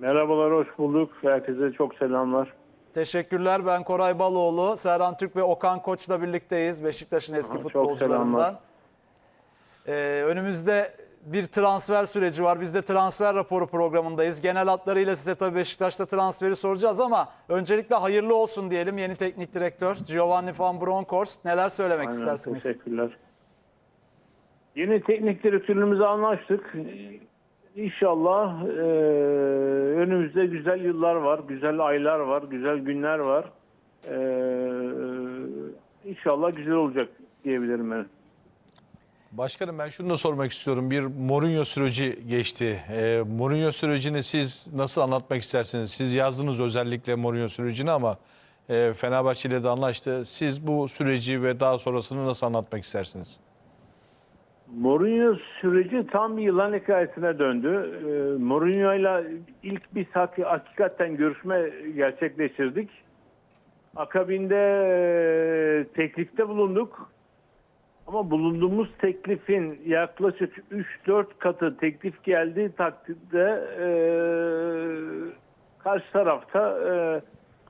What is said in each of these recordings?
Merhabalar, hoş bulduk. Herkese çok selamlar. Teşekkürler. Ben Koray Baloğlu. Serhan Türk ve Okan Koç'la birlikteyiz. Beşiktaş'ın eski Aha, futbolcularından. Ee, önümüzde bir transfer süreci var. Biz de transfer raporu programındayız. Genel hatlarıyla size tabii Beşiktaş'ta transferi soracağız ama öncelikle hayırlı olsun diyelim yeni teknik direktör Giovanni Van Bronckhorst. Neler söylemek Aynen, istersiniz? Teşekkürler. Yeni teknik direktörümüze anlaştık. İnşallah e, önümüzde güzel yıllar var, güzel aylar var, güzel günler var. E, inşallah güzel olacak diyebilirim ben. Başkanım ben şunu da sormak istiyorum. Bir Mourinho süreci geçti. Ee, Mourinho sürecini siz nasıl anlatmak istersiniz? Siz yazdınız özellikle Mourinho sürecini ama e, Fenerbahçe ile de anlaştı. Siz bu süreci ve daha sonrasını nasıl anlatmak istersiniz? Mourinho süreci tam bir yılan hikayesine döndü. Ee, Mourinho ile ilk biz hak- hakikaten görüşme gerçekleştirdik. Akabinde e, teklifte bulunduk. Ama bulunduğumuz teklifin yaklaşık 3-4 katı teklif geldiği takdirde e, karşı tarafta e,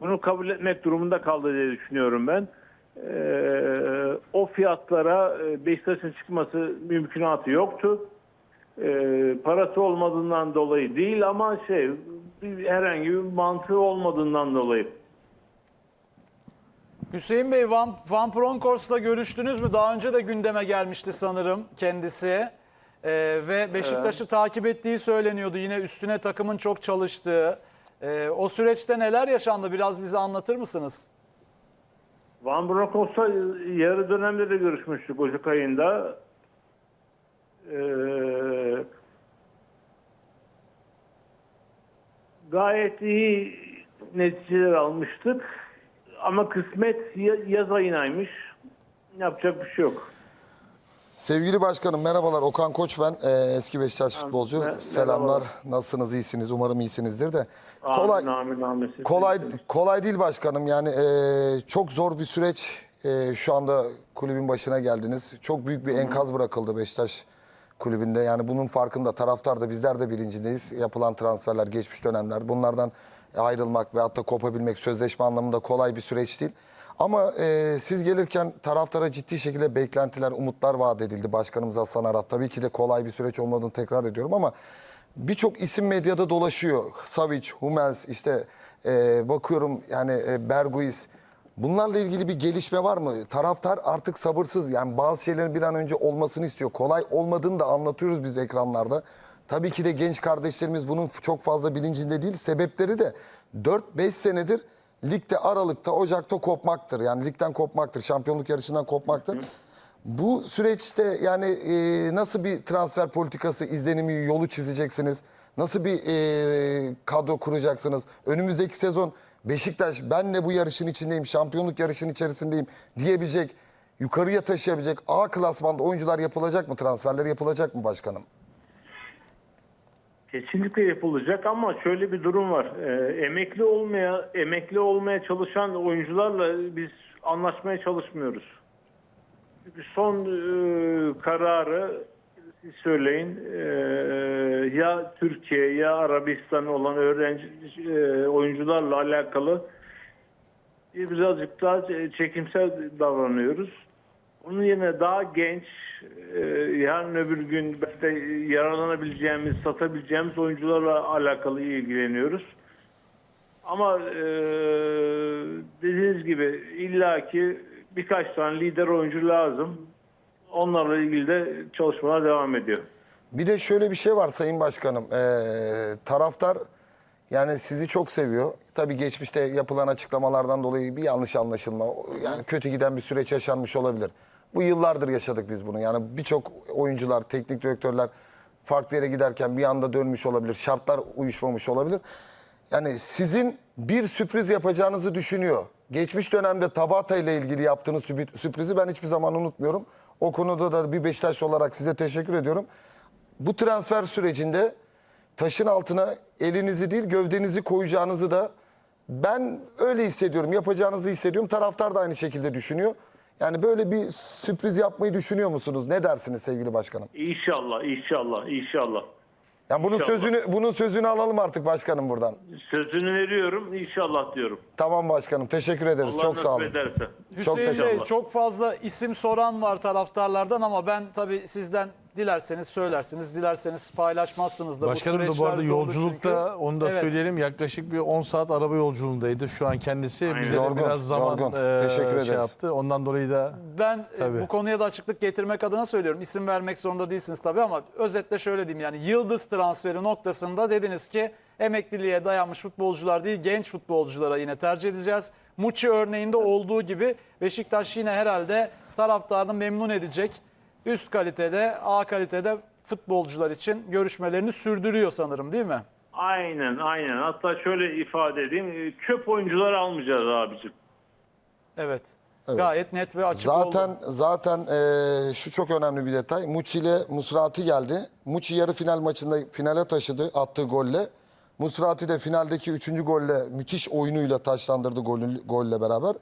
bunu kabul etmek durumunda kaldı diye düşünüyorum ben. E, o fiyatlara e, Beşiktaş'ın çıkması mümkünatı yoktu. E, parası olmadığından dolayı değil ama şey herhangi bir mantığı olmadığından dolayı. Hüseyin Bey Van, Van Bronckhorst'la görüştünüz mü? Daha önce de gündeme gelmişti sanırım kendisi. Ee, ve Beşiktaş'ı takip ettiği söyleniyordu. Yine üstüne takımın çok çalıştığı. Ee, o süreçte neler yaşandı? Biraz bize anlatır mısınız? Van Bronckhorst'la yarı dönemde de görüşmüştük Ocak ayında. Ee, gayet iyi neticeler almıştık. Ama kısmet ya- yaz ayınaymış. Yapacak bir şey yok. Sevgili başkanım merhabalar. Okan Koç ben. Ee, eski Beşiktaş futbolcu. mer- Selamlar. merhabalar. Nasılsınız? iyisiniz? Umarım iyisinizdir de. Kolay Amin, amin, amin. Siz kolay kolay değil başkanım. Yani e, çok zor bir süreç. E, şu anda kulübün başına geldiniz. Çok büyük bir enkaz bırakıldı Beşiktaş kulübünde. Yani bunun farkında taraftar da bizler de bilincindeyiz. Yapılan transferler geçmiş dönemler. Bunlardan ayrılmak ve hatta kopabilmek sözleşme anlamında kolay bir süreç değil. Ama e, siz gelirken taraftara ciddi şekilde beklentiler, umutlar vaat edildi Başkanımız Hasan Arat. Tabii ki de kolay bir süreç olmadığını tekrar ediyorum ama birçok isim medyada dolaşıyor. Savic, Hummels, işte e, bakıyorum yani e, Berguiz. Bunlarla ilgili bir gelişme var mı? Taraftar artık sabırsız. Yani bazı şeylerin bir an önce olmasını istiyor. Kolay olmadığını da anlatıyoruz biz ekranlarda. Tabii ki de genç kardeşlerimiz bunun çok fazla bilincinde değil. Sebepleri de 4-5 senedir ligde Aralık'ta, Ocak'ta kopmaktır. Yani ligden kopmaktır, şampiyonluk yarışından kopmaktır. Bu süreçte yani e, nasıl bir transfer politikası izlenimi yolu çizeceksiniz? Nasıl bir e, kadro kuracaksınız? Önümüzdeki sezon Beşiktaş ben de bu yarışın içindeyim, şampiyonluk yarışın içerisindeyim diyebilecek, yukarıya taşıyabilecek A klasmanda oyuncular yapılacak mı? Transferler yapılacak mı başkanım? Kesinlikle yapılacak ama şöyle bir durum var. Ee, emekli olmaya emekli olmaya çalışan oyuncularla biz anlaşmaya çalışmıyoruz. Son e, kararı siz söyleyin e, ya Türkiye ya Arabistan olan öğrenci e, oyuncularla alakalı birazcık daha çekimsel davranıyoruz. Onun yerine daha genç, e, yarın öbür gün belki yararlanabileceğimiz, satabileceğimiz oyuncularla alakalı ilgileniyoruz. Ama e, dediğiniz gibi illaki birkaç tane lider oyuncu lazım. Onlarla ilgili de çalışmalar devam ediyor. Bir de şöyle bir şey var Sayın Başkanım. Ee, taraftar yani sizi çok seviyor. Tabii geçmişte yapılan açıklamalardan dolayı bir yanlış anlaşılma, yani kötü giden bir süreç yaşanmış olabilir. Bu yıllardır yaşadık biz bunu. Yani birçok oyuncular, teknik direktörler farklı yere giderken bir anda dönmüş olabilir. Şartlar uyuşmamış olabilir. Yani sizin bir sürpriz yapacağınızı düşünüyor. Geçmiş dönemde Tabata ile ilgili yaptığınız sürprizi ben hiçbir zaman unutmuyorum. O konuda da bir Beşiktaş olarak size teşekkür ediyorum. Bu transfer sürecinde taşın altına elinizi değil gövdenizi koyacağınızı da ben öyle hissediyorum. Yapacağınızı hissediyorum. Taraftar da aynı şekilde düşünüyor. Yani böyle bir sürpriz yapmayı düşünüyor musunuz? Ne dersiniz sevgili başkanım? İnşallah, inşallah, inşallah. Yani bunun İnşallah. sözünü bunun sözünü alalım artık başkanım buradan. Sözünü veriyorum. İnşallah diyorum. Tamam başkanım. Teşekkür ederiz. Allah çok sağ olun. ederse. Çok Hüseyin teşekkür Bey ederim. çok fazla isim soran var taraftarlardan ama ben tabii sizden dilerseniz söylersiniz, dilerseniz paylaşmazsınız da Başkanım bu da bu arada yolculukta çünkü. onu da Evet. söyleyelim yaklaşık bir 10 saat araba yolculuğundaydı. Şu an kendisi bize de Yorgun, biraz zaman yorgun. e, Teşekkür ederiz. şey yaptı. Ondan dolayı da Ben e, Tabii. bu konuya da açıklık getirmek adına söylüyorum. İsim vermek zorunda değilsiniz tabii ama özetle şöyle diyeyim yani yıldız transferi noktasında dediniz ki emekliliğe dayanmış futbolcular değil genç futbolculara yine tercih edeceğiz. Muçi örneğinde olduğu gibi Beşiktaş yine herhalde taraftarını memnun edecek üst kalitede A kalitede futbolcular için görüşmelerini sürdürüyor sanırım değil mi? Aynen aynen. Hatta şöyle ifade edeyim. Çöp oyuncuları almayacağız abicim. Evet. Gayet net ve açık oldu. Zaten zaten eee, şu çok önemli bir detay. Muçi ile Musrati geldi. Muçi yarı final maçında finale taşıdı attığı golle. Musrati de finaldeki üçüncü golle müthiş oyunuyla taçlandırdı golü, golle beraber.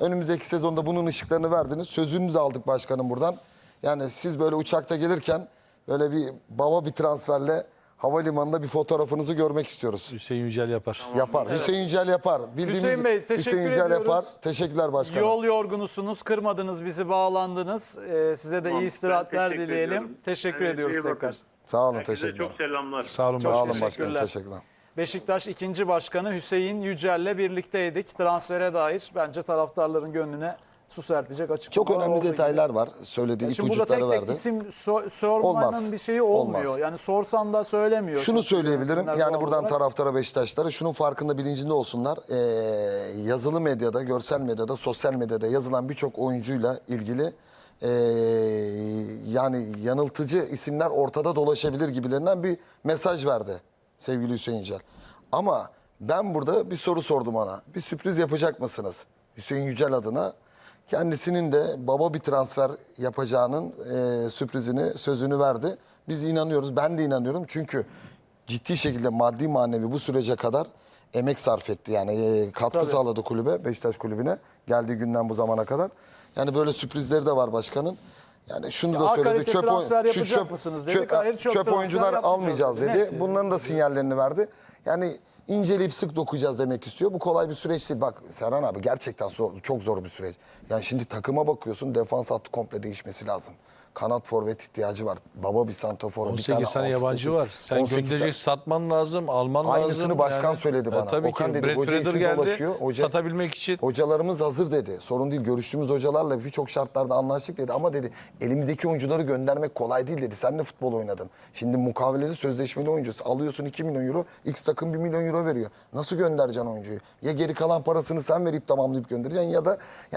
Önümüzdeki sezonda bunun ışıklarını verdiniz. Sözünü de aldık başkanım buradan. Yani siz böyle uçakta gelirken böyle bir baba bir transferle havalimanında bir fotoğrafınızı görmek istiyoruz. Hüseyin Yücel yapar. Yapar. Hüseyin Yücel yapar. Bildiğimiz Hüseyin Bey, teşekkür Hüseyin Yücel ediyoruz. yapar. Teşekkürler başkanım. Yol yorgunusunuz, kırmadınız bizi, bağlandınız. Ee, size de Tamam, iyi istirahatler teşekkür dileyelim. ediyorum. Teşekkür Evet, ediyoruz tekrar. Sağ olun Herkese teşekkürler. çok selamlar. Sağ olun Sağ başkanım. olun başkanım. teşekkürler. Teşekkürler. Beşiktaş 2. Başkanı Hüseyin Yücel'le birlikteydik. Transfere dair bence taraftarların gönlüne su serpecek açıklamalar Çok önemli oldu detaylar var. Söylediği Şimdi burada tek ipuçları tek verdi. isim so- sormanın Olmaz. bir şeyi olmuyor. Olmaz. Yani sorsan da söylemiyor. Şunu söyleyebilirim. Yani buradan olarak. taraftara Beşiktaşlara şunun farkında bilincinde olsunlar. Ee, yazılı medyada, görsel medyada, sosyal medyada yazılan birçok oyuncuyla ilgili ee, yani yanıltıcı isimler ortada dolaşabilir gibilerinden bir mesaj verdi sevgili Hüseyin Yücel. Ama ben burada bir soru sordum ona. Bir sürpriz yapacak mısınız? Hüseyin Yücel adına kendisinin de baba bir transfer yapacağının e, sürprizini, sözünü verdi. Biz inanıyoruz, ben de inanıyorum. Çünkü ciddi şekilde maddi manevi bu sürece kadar emek sarf etti. Yani e, katkı Tabii. sağladı kulübe, Beşiktaş kulübüne geldiği günden bu zamana kadar. Yani böyle sürprizleri de var başkanın. Yani şunu Ya da söyledi. Çöp, oy- transfer şu yapacak çöp, mısınız çöp, Hayır, çöp çöp transfer oyuncular yapmayacağız almayacağız dedi. Bunların da sinyallerini verdi. Yani inceleyip sık dokuyacağız demek istiyor. Bu kolay bir süreç değil. Bak Serhan abi gerçekten zor, çok zor bir süreç. Yani şimdi takıma bakıyorsun defans hattı komple değişmesi lazım. Kanat forvet ihtiyacı var. Baba bir santrafor. bir 18 tane yabancı var. Sen 18 gönderecek satman lazım, alman lazım. Aynısını başkan Yani, söyledi e, bana. tabii Okan ki. dedi, Brett hoca ismi geldi dolaşıyor. Hoca- satabilmek için. Hocalarımız hazır dedi. Sorun değil. Görüştüğümüz hocalarla birçok şartlarda anlaştık dedi. Ama dedi elimizdeki oyuncuları göndermek kolay değil dedi. Sen de futbol oynadın. Şimdi mukaveleli sözleşmeli oyuncusu. Alıyorsun 2 milyon euro. X takım 1 milyon euro veriyor. Nasıl göndereceksin oyuncuyu? Ya geri kalan parasını sen verip tamamlayıp göndereceksin ya da